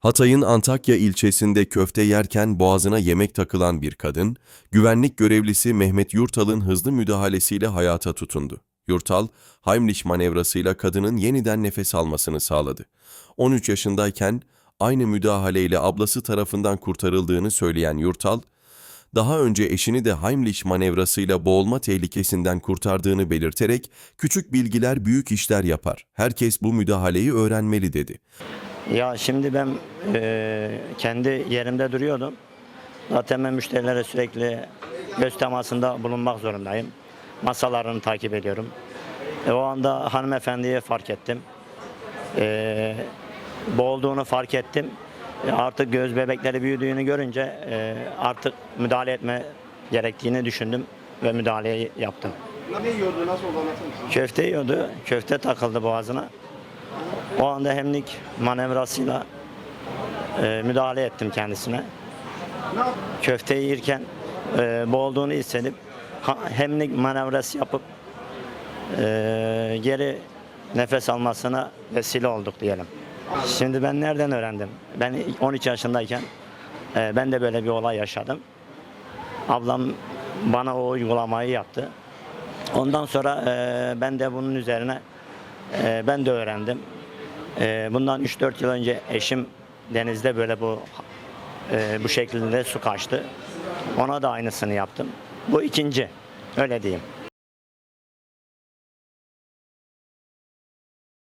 Hatay'ın Antakya ilçesinde köfte yerken boğazına yemek takılan bir kadın, güvenlik görevlisi Mehmet Yurtal'ın hızlı müdahalesiyle hayata tutundu. Yurtal, Heimlich manevrasıyla kadının yeniden nefes almasını sağladı. 13 yaşındayken aynı müdahaleyle ablası tarafından kurtarıldığını söyleyen Yurtal, daha önce eşini de Heimlich manevrasıyla boğulma tehlikesinden kurtardığını belirterek küçük bilgiler büyük işler yapar. Herkes bu müdahaleyi öğrenmeli dedi. Ya şimdi ben e, kendi yerimde duruyordum. Zaten ben müşterilere sürekli göz temasında bulunmak zorundayım. Masalarını takip ediyorum. E, o anda hanımefendiyi fark ettim. E, boğulduğunu fark ettim. E, artık göz bebekleri büyüdüğünü görünce e, artık müdahale etme gerektiğini düşündüm ve müdahaleyi yaptım. Ne yiyordu, nasıl oldu? Köfte yiyordu, köfte takıldı boğazına. O anda hemlik manevrasıyla e, müdahale ettim kendisine. Köfteyi yerken e, boğulduğunu hissedip hemlik manevrası yapıp e, geri nefes almasına vesile olduk diyelim. Şimdi ben nereden öğrendim? Ben 13 yaşındayken e, ben de böyle bir olay yaşadım. Ablam bana o uygulamayı yaptı. Ondan sonra e, ben de bunun üzerine e, ben de öğrendim. E, bundan 3-4 yıl önce eşim denizde böyle bu e, bu şekilde su kaçtı. Ona da aynısını yaptım. Bu ikinci. Öyle diyeyim.